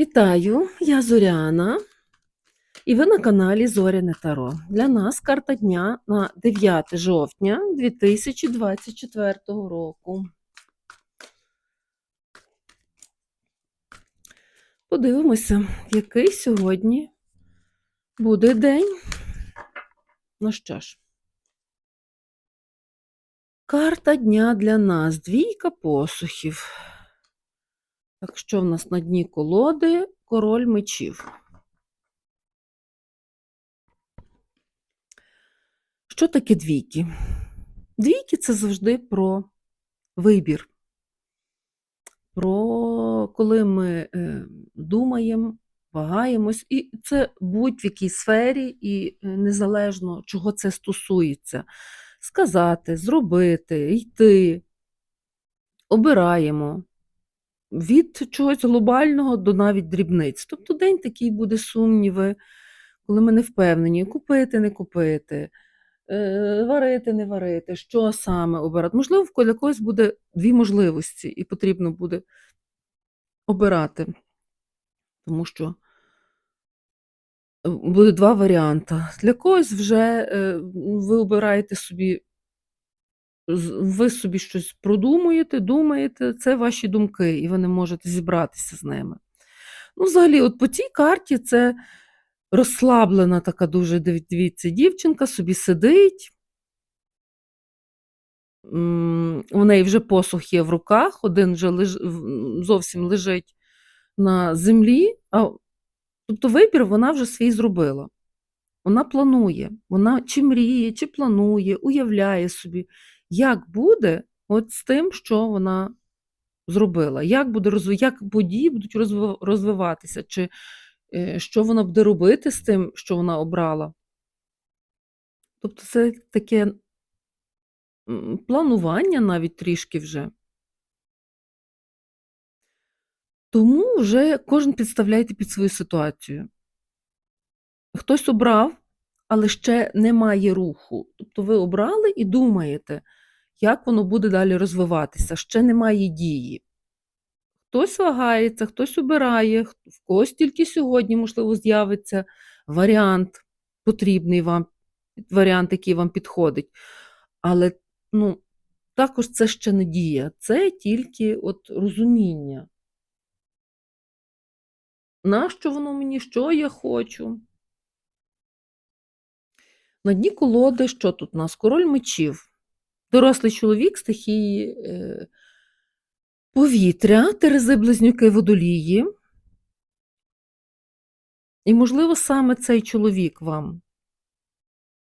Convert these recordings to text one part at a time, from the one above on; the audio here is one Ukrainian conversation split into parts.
Вітаю, я Зоряна, і ви на каналі Зоряне Таро. Для нас карта дня на 9 жовтня 2024 року. Подивимося, який сьогодні буде день. Ну що ж, карта дня для нас двійка посухів. Так що в нас на дні колоди король мечів. Що таке двійки? Двійки це завжди про вибір. Про коли ми е, думаємо, вагаємось, і це будь в якій сфері, і е, незалежно чого це стосується. Сказати, зробити, йти, обираємо від чогось глобального до навіть дрібниць. Тобто день такий буде сумніви, коли ми не впевнені, купити, не купити, е, варити, не варити, що саме обирати. Можливо, для когось буде дві можливості, і потрібно буде обирати, тому що е, буде два варіанти. Для когось вже е, ви обираєте собі ви собі щось продумуєте, думаєте, це ваші думки, і ви не можете зібратися з ними. Ну, взагалі, от по цій карті це розслаблена така дуже, дивіться, дівчинка собі сидить. У неї вже посух є в руках, один вже леж... зовсім лежить на землі, а тобто вибір вона вже свій зробила. Вона планує, вона чи мріє, чи планує, уявляє собі, як буде от з тим, що вона зробила, як буде як події будуть розвиватися, чи е, що вона буде робити з тим, що вона обрала. Тобто це таке планування навіть трішки вже. Тому вже кожен підставляйте під свою ситуацію. Хтось обрав, але ще немає руху. Тобто ви обрали і думаєте, як воно буде далі розвиватися, ще немає дії. Хтось вагається, хтось обирає, в когось тільки сьогодні, можливо, з'явиться варіант, потрібний вам, варіант, який вам підходить. Але ну, також це ще не дія, це тільки от розуміння. Нащо воно мені, що я хочу? На дні колоди, що тут у нас? Король мечів. Дорослий чоловік стихії е, повітря, терези близнюки водолії. І, можливо, саме цей чоловік вам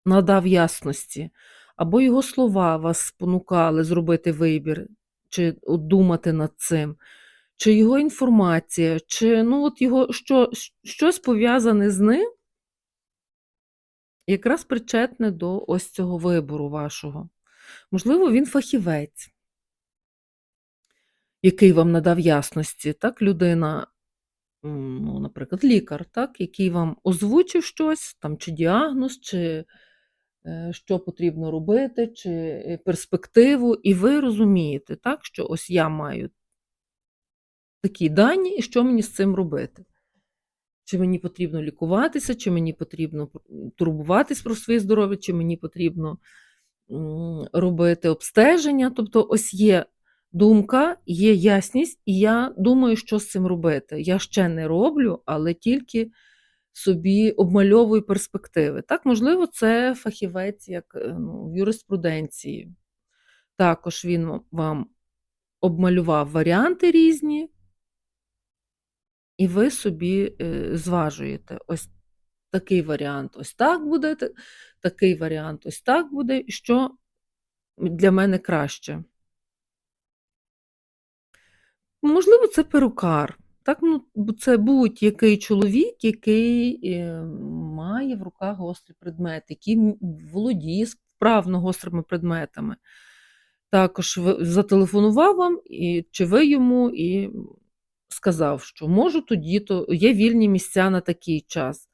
надав ясності, або його слова вас спонукали зробити вибір, чи думати над цим, чи його інформація, чи ну, от його, що, щось пов'язане з ним, якраз причетне до ось цього вибору вашого. Можливо, він фахівець, який вам надав ясності, так, людина, ну, наприклад, лікар, так, який вам озвучив щось, там, чи діагноз, чи е, що потрібно робити, чи е, перспективу, і ви розумієте, так, що ось я маю такі дані, і що мені з цим робити. Чи мені потрібно лікуватися, чи мені потрібно турбуватись про своє здоров'я, чи мені потрібно робити обстеження. Тобто, ось є думка, є ясність, і я думаю, що з цим робити. Я ще не роблю, але тільки собі обмальовую перспективи. Так, можливо, це фахівець як е, ну, в юриспруденції. Також він вам обмалював варіанти різні, і ви собі е, зважуєте. Ось такий варіант ось так буде, такий варіант ось так буде, що для мене краще. Можливо, це перукар. Так, ну, це будь-який чоловік, який е, має в руках гострий предмет, який володіє вправно гострими предметами. Також зателефонував вам, і, чи ви йому і сказав, що можу тоді, то є вільні місця на такий час.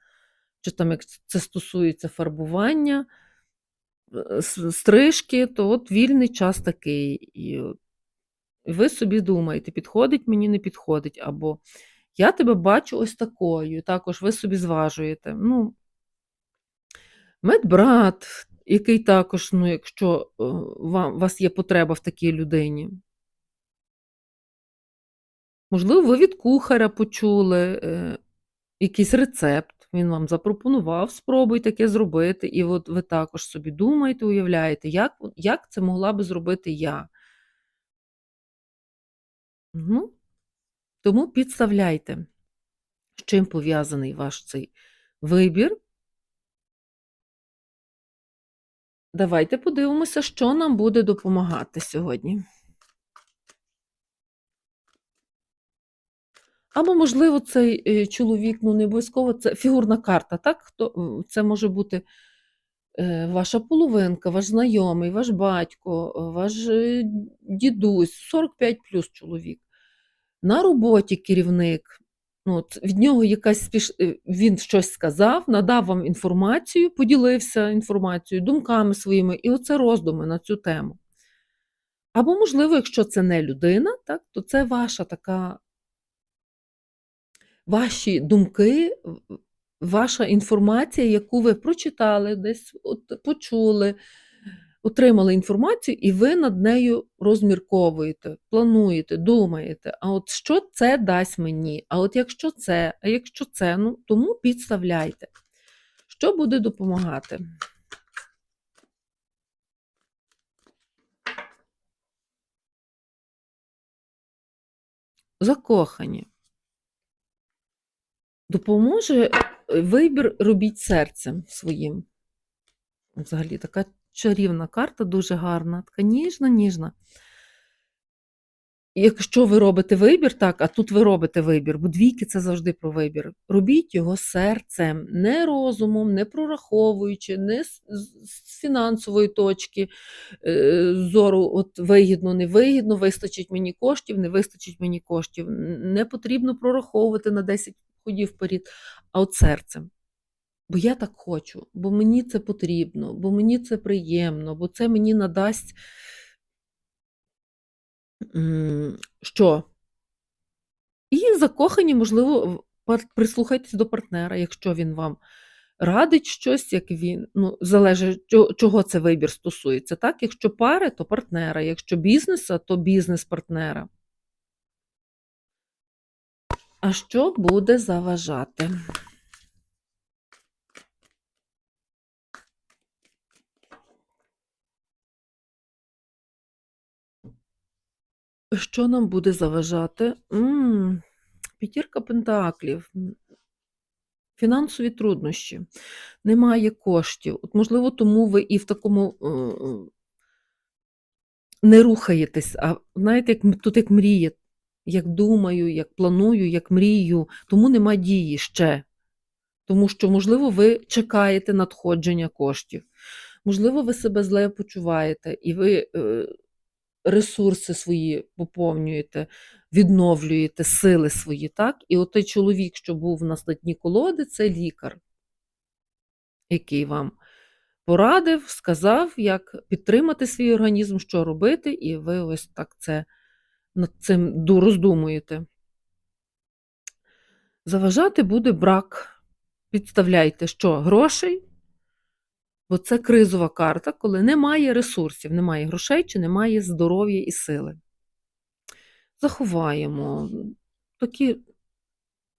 Чи там, як це стосується фарбування, е, стрижки, то от вільний час такий. І ви собі думаєте, підходить мені, не підходить, або Я тебе бачу ось такою. Також ви собі зважуєте. Ну, медбрат, який також, ну, якщо е, вам, у вас є потреба в такій людині. Можливо, ви від кухаря почули е, якийсь рецепт, він вам запропонував, спробуй таке зробити. І от ви також собі думаєте, уявляєте, як, як це могла би зробити я. Ну, тому підставляйте, з чим пов'язаний ваш цей вибір. Давайте подивимося, що нам буде допомагати сьогодні. Або, можливо, цей е, чоловік, ну не обов'язково це фігурна карта, так? Це може бути е, ваша половинка, ваш знайомий, ваш батько, е, ваш дідусь, 45 плюс чоловік. На роботі керівник, ну, від нього якась спіш... він щось сказав, надав вам інформацію, поділився інформацією, думками своїми, і оце роздуми на цю тему. Або, можливо, якщо це не людина, так, то це ваша така ваші думки, ваша інформація, яку ви прочитали, десь почули, отримали інформацію, і ви над нею розмірковуєте, плануєте, думаєте. А от що це дасть мені? А от якщо це, а якщо це, ну тому підставляйте. Що буде допомагати? Закохані. Допоможе е, вибір робіть серцем своїм. Взагалі, така чарівна карта, дуже гарна, така ніжна, ніжна. Якщо ви робите вибір, так, а тут ви робите вибір, бо двійки це завжди про вибір. Робіть його серцем, не розумом, не прораховуючи, не з, фінансової точки е, зору, от вигідно, не вигідно, вистачить мені коштів, не вистачить мені коштів. Не потрібно прораховувати на 10 ходів вперед, а от серцем. Бо я так хочу, бо мені це потрібно, бо мені це приємно, бо це мені надасть що? І закохані, можливо, прислухайтесь до партнера, якщо він вам радить щось, як він, ну, залежить, чого це вибір стосується. Так? Якщо пари, то партнера, якщо бізнеса, то бізнес-партнера. А що буде заважати? Що нам буде заважати? М, П'ятірка пентаклів. Фінансові труднощі. Немає коштів. От, можливо, тому ви і в такому е, е, не рухаєтесь, а знаєте, як, тут як мріє, як думаю, як планую, як мрію, тому нема дії ще. Тому що, можливо, ви чекаєте надходження коштів. Можливо, ви себе зле почуваєте, і ви е, ресурси свої поповнюєте, відновлюєте сили свої, так? І от той чоловік, що був на статні колоди, це лікар, який вам порадив, сказав, як підтримати свій організм, що робити, і ви ось так це над цим роздумуєте. Заважати буде брак. Підставляйте, що грошей, бо це кризова карта, коли немає ресурсів, немає грошей чи немає здоров'я і сили. Заховаємо такі,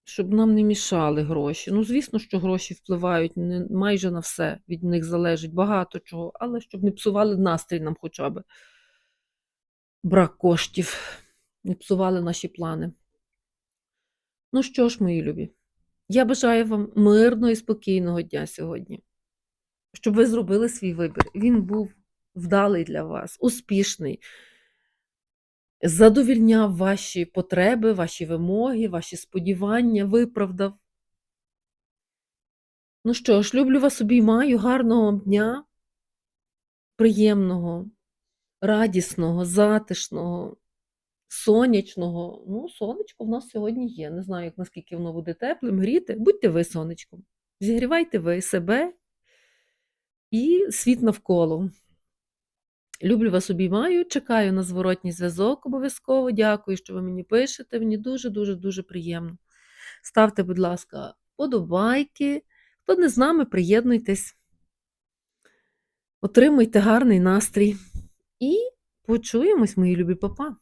щоб нам не мішали гроші. Ну, звісно, що гроші впливають майже на все, від них залежить багато чого, але щоб не псували настрій нам хоча б брак коштів, не псували наші плани. Ну що ж, мої любі, я бажаю вам мирного і спокійного дня сьогодні, щоб ви зробили свій вибір. Він був вдалий для вас, успішний, задовільняв ваші потреби, ваші вимоги, ваші сподівання, виправдав. Ну що ж, люблю вас обіймаю, гарного дня, приємного, радісного, затишного, сонячного. Ну, сонечко в нас сьогодні є. Не знаю, як наскільки воно буде теплим, гріти. Будьте ви сонечком. Зігрівайте ви себе і світ навколо. Люблю вас обіймаю, чекаю на зворотній зв'язок обов'язково. Дякую, що ви мені пишете. Мені дуже-дуже дуже приємно. Ставте, будь ласка, вподобайки. Хто не з нами, приєднуйтесь. Отримуйте гарний настрій. І почуємось, мої любі папа.